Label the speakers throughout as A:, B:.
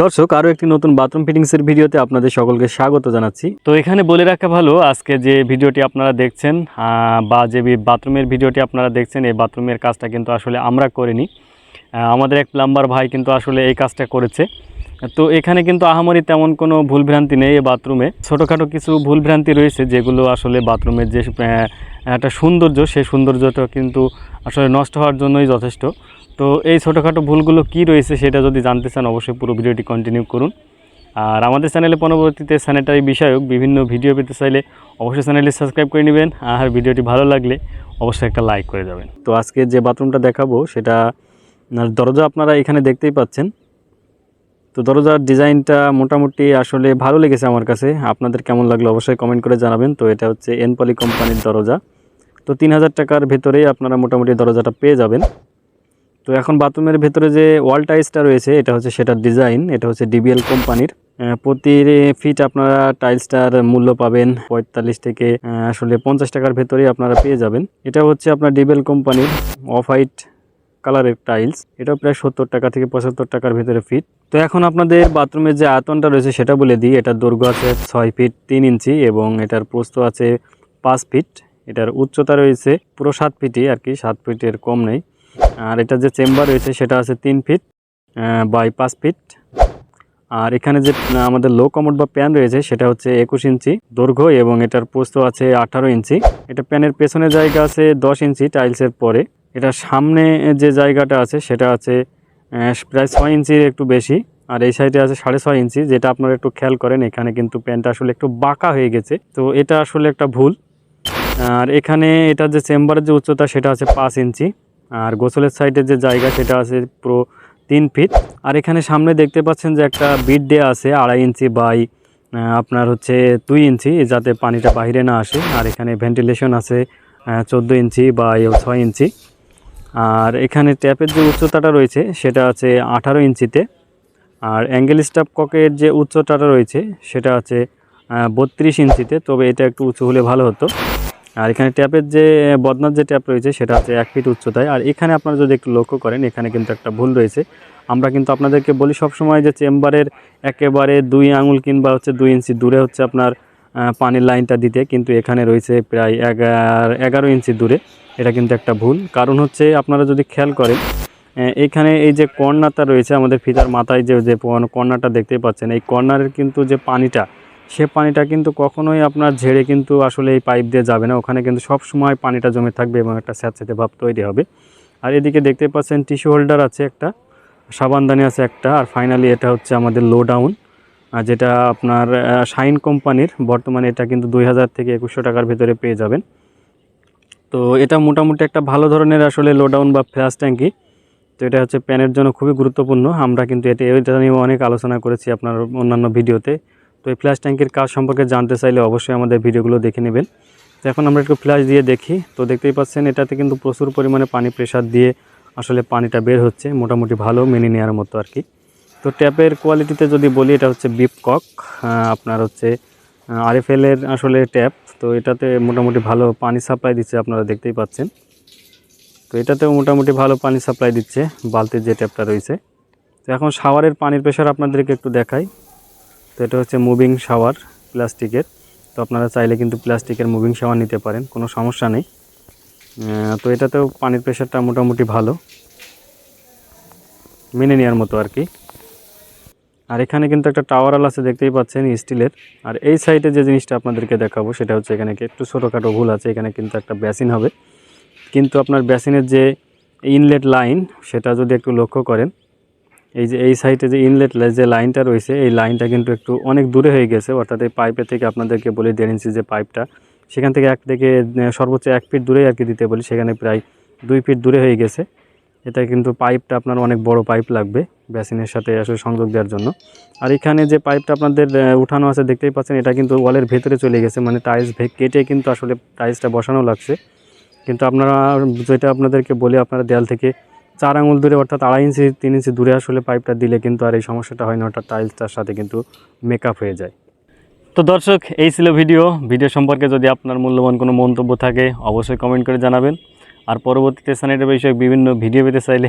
A: দর্শক, আরও একটি নতুন বাথরুম ফিটিংসের ভিডিওতে আপনাদের সকলকে স্বাগত জানাচ্ছি। তো এখানে বলে রাখা ভালো, আজকে যে ভিডিওটি আপনারা দেখছেন বা যে বাথরুমের ভিডিওটি আপনারা দেখছেন, এই বাথরুমের কাজটা কিন্তু আসলে আমরা করিনি। আমাদের এক প্লাম্বার ভাই কিন্তু আসলে এই কাজটা করেছে। তো এখানে কিন্তু আহামরি তেমন কোনো ভুলভ্রান্তি নেই এই বাথরুমে। ছোটোখাটো কিছু ভুলভ্রান্তি রয়েছে, যেগুলো আসলে বাথরুমের যে একটা সৌন্দর্য, সেই সৌন্দর্যটা কিন্তু আসলে নষ্ট হওয়ার জন্যই যথেষ্ট। তো এই ছোটোখাটো ভুলগুলো কি রয়েছে সেটা যদি জানতে চান, অবশ্যই পুরো ভিডিওটি কন্টিনিউ করুন। আর আমাদের চ্যানেলে পরবর্তীতে স্যানিটারি বিষয়ক বিভিন্ন ভিডিও পেতে চাইলে অবশ্যই চ্যানেলটি সাবস্ক্রাইব করে নেবেন। আর ভিডিওটি ভালো লাগলে অবশ্যই একটা লাইক করে যাবেন তো আজকে যে বাথরুমটা দেখাবো, সেটা দরজা আপনারা এখানে দেখতেই পাচ্ছেন। তো দরজার ডিজাইনটা মোটামুটি আসলে ভালো লেগেছে আমার কাছে। আপনাদের কেমন লাগল অবশ্যই কমেন্ট করে জানাবেন। তো এটা হচ্ছে এনপলি কোম্পানির দরজা। তো তিন হাজার টাকার ভেতরেই আপনারা মোটামুটি দরজাটা পেয়ে যাবেন। তো এখন বাথরুমের ভেতরে যে ওয়াল টাইলসটা রয়েছে, এটা হচ্ছে সেটার ডিজাইন, এটা হচ্ছে ডিবিএল কোম্পানির। প্রতি ফিট আপনারা টাইলসটার মূল্য পাবেন পঁয়তাল্লিশ থেকে আসলে পঞ্চাশ টাকার ভেতরেই আপনারা পেয়ে যাবেন। এটা হচ্ছে আপনার ডিবিএল কোম্পানির অফ হোয়াইট কালারের টাইলস, এটাও প্রায় সত্তর টাকা থেকে পঁচাত্তর টাকার ভেতরে ফিট। তো এখন আপনাদের বাথরুমের যে আয়তনটা রয়েছে সেটা বলে দিই, এটার দৈর্ঘ্য আছে ছয় ফিট তিন ইঞ্চি এবং এটার প্রস্থ আছে পাঁচ ফিট। এটার উচ্চতা রয়েছে পুরো সাত ফিটই আর কি, সাত ফিটের কম নেই। আর এটা যে চেম্বার রয়েছে সেটা আছে তিন ফিট বাই পাঁচ ফিট। আর এখানে যে আমাদের লো কমোড বা প্যান রয়েছে সেটা হচ্ছে একুশ ইঞ্চি দৈর্ঘ্য এবং এটার পোস্ত আছে আঠারো ইঞ্চি। এটা প্যানের পেছনে জায়গা আছে দশ ইঞ্চি টাইলসের পরে। এটা সামনে যে জায়গাটা আছে সেটা আছে প্রায় ছয় ইঞ্চির একটু বেশি। আর এই সাইডে আছে সাড়ে ছয় ইঞ্চি, যেটা আপনারা একটু খেয়াল করেন, এখানে কিন্তু প্যানটা আসলে একটু বাঁকা হয়ে গেছে। তো এটা আসলে একটা ভুল। আর এখানে এটা যে চেম্বারের যে উচ্চতা সেটা আছে পাঁচ ইঞ্চি। আর গোসলের সাইডের যে জায়গা সেটা আছে পুরো তিন ফিট। আর এখানে সামনে দেখতে পাচ্ছেন যে একটা বিট দেয়া আছে আড়াই ইঞ্চি বাই আপনার হচ্ছে দুই ইঞ্চি, যাতে পানিটা বাইরে না আসে। আর এখানে ভেন্টিলেশন আছে চোদ্দ ইঞ্চি বা ছয় ইঞ্চি। আর এখানে ট্যাপের যে উচ্চতাটা রয়েছে সেটা আছে আঠারো ইঞ্চিতে। আর অ্যাঙ্গেল স্টাপ ককের যে উচ্চতাটা রয়েছে সেটা আছে বত্রিশ ইঞ্চিতে। তবে এটা একটু উঁচু হলে ভালো হতো। আর এখানে ট্যাপের যে, বদনার যে ট্যাপ রয়েছে, সেটা হচ্ছে এক ফিট উচ্চতায়। আর এখানে আপনারা যদি একটু লক্ষ্য করেন, এখানে কিন্তু একটা ভুল রয়েছে। আমরা কিন্তু আপনাদেরকে বলি সবসময় যে চেম্বারের একেবারে দুই আঙুল কিংবা হচ্ছে দুই ইঞ্চি দূরে হচ্ছে আপনার পানির লাইনটা দিতে। কিন্তু এখানে রয়েছে প্রায় এগারো এগারো ইঞ্চি দূরে। এটা কিন্তু একটা ভুল। কারণ হচ্ছে আপনারা যদি খেয়াল করেন এখানে এই যে কর্নারটা রয়েছে আমাদের ফিতার মাথায় যে যে কর্নারটা দেখতে পাচ্ছেন, এই কর্নারের কিন্তু যে পানিটা সে পানিটা কিন্তু কখনোই আপনার ঝেড়ে কিন্তু আসলে এই পাইপ দিয়ে যাবে না। ওখানে কিন্তু সব সময় পানিটা জমে থাকবে এবং একটা স্যাঁতস্যাঁতে ভাব তৈরি হবে। আর এদিকে দেখতে পাচ্ছেন টিস্যু হোল্ডার আছে একটা সাবানদানি আছে একটা, আর ফাইনালি এটা হচ্ছে আমাদের লো ডাউন যেটা আপনার শাইন কোম্পানির, বর্তমানে এটা কিন্তু দুই হাজার থেকে একুশশো টাকার ভেতরে পেয়ে যাবেন। তো এটা মোটামুটি একটা ভালো ধরনের আসলে লো ডাউন বা ফ্ল্যাশ ট্যাঙ্কি। তো এটা হচ্ছে প্যানের জন্য খুবই গুরুত্বপূর্ণ। আমরা কিন্তু এটা এটা নিয়ে অনেক আলোচনা করেছি আপনার অন্যান্য ভিডিওতে। তো এই ফ্ল্যাশ ট্যাঙ্কের কাজ সম্পর্কে জানতে চাইলে অবশ্যই আমাদের ভিডিওগুলো দেখে নেবেন। তো এখন আমরা একটু ফ্ল্যাশ দিয়ে দেখি। তো দেখতেই পাচ্ছেন, এটাতে কিন্তু প্রচুর পরিমাণে পানি প্রেশার দিয়ে আসলে পানিটা বের হচ্ছে, মোটামুটি ভালো মেনে নেওয়ার মতো আর কি তো ট্যাপের কোয়ালিটিতে যদি বলি, এটা হচ্ছে বিপ কক আপনার হচ্ছে আরএফএলের আসলে ট্যাপ তো এটাতে মোটামুটি ভালো পানি সাপ্লাই দিচ্ছে, আপনারা দেখতেই পাচ্ছেন। তো এটাতেও মোটামুটি ভালো পানি সাপ্লাই দিচ্ছে, বালতির যে ট্যাপটা রয়েছে। তো এখন শাওয়ারের পানির প্রেশার আপনাদেরকে একটু দেখাই। তো এটা হচ্ছে মুভিং শাওয়ার প্লাস্টিকের। তো আপনারা চাইলে কিন্তু প্লাস্টিকের মুভিং শাওয়ার নিতে পারেন, কোনো সমস্যা নেই। তো এটাতেও পানির প্রেশারটা মোটামুটি ভালো। মেনে নেওয়ার মতো আর কি। আর এখানে কিন্তু একটা টাওয়ারাল আছে, দেখতেই পাচ্ছেন, স্টিলের। আর এই সাইডে যে জিনিসটা আপনাদেরকে দেখাবো, সেটা হচ্ছে এখানে একটু ছোটোখাটো ভুল আছে, এখানে কিন্তু একটা বেসিন হবে। কিন্তু আপনার বেসিনের যে ইনলেট লাইন সেটা যদি একটু লক্ষ্য করেন এই যে, এই সাইডে যে ইনলেট যে লাইনটা রয়েছে, এই লাইনটা কিন্তু একটু অনেক দূরে হয়ে গেছে। অর্থাৎ এই পাইপের থেকে আপনাদেরকে বলি, দেড় ইঞ্চি যে পাইপটা সেখান থেকে এক থেকে সর্বোচ্চ এক ফিট দূরেই আর কি দিতে বলি, সেখানে প্রায় দুই ফিট দূরে হয়ে গেছে। এটা কিন্তু পাইপটা আপনার অনেক বড় পাইপ লাগবে বেসিনের সাথে আসলে সংযোগ দেওয়ার জন্য। আর এখানে যে পাইপটা আপনাদের উঠানো আছে, দেখতেই পাচ্ছেন, এটা কিন্তু ওয়ালের ভেতরে চলে গেছে মানে টাইলস কেটে কিন্তু আসলে টাইলসটা বসানো লাগছে। কিন্তু আপনারা, যেটা আপনাদেরকে বলি, আপনারা দেয়াল থেকে চার আঙুল দূরে, অর্থাৎ আড়াই ইঞ্চি, তিন ইঞ্চি দূরে আসলে পাইপটা দিলে কিন্তু আর এই সমস্যাটা হয় না, অর্থাৎ টাইলসটার সাথে কিন্তু মেকআপ হয়ে যায়। তো দর্শক, এই ছিল ভিডিও। ভিডিও সম্পর্কে যদি আপনার মূল্যবান কোনো মন্তব্য থাকে, অবশ্যই কমেন্ট করে জানাবেন। আর পরবর্তীতে স্যানিটারি বিষয়ে বিভিন্ন ভিডিও পেতে চাইলে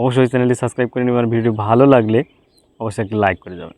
A: অবশ্যই চ্যানেলটি সাবস্ক্রাইব করে নেবেন। ভিডিও ভালো লাগলে অবশ্যই একটি লাইক করে যাবেন।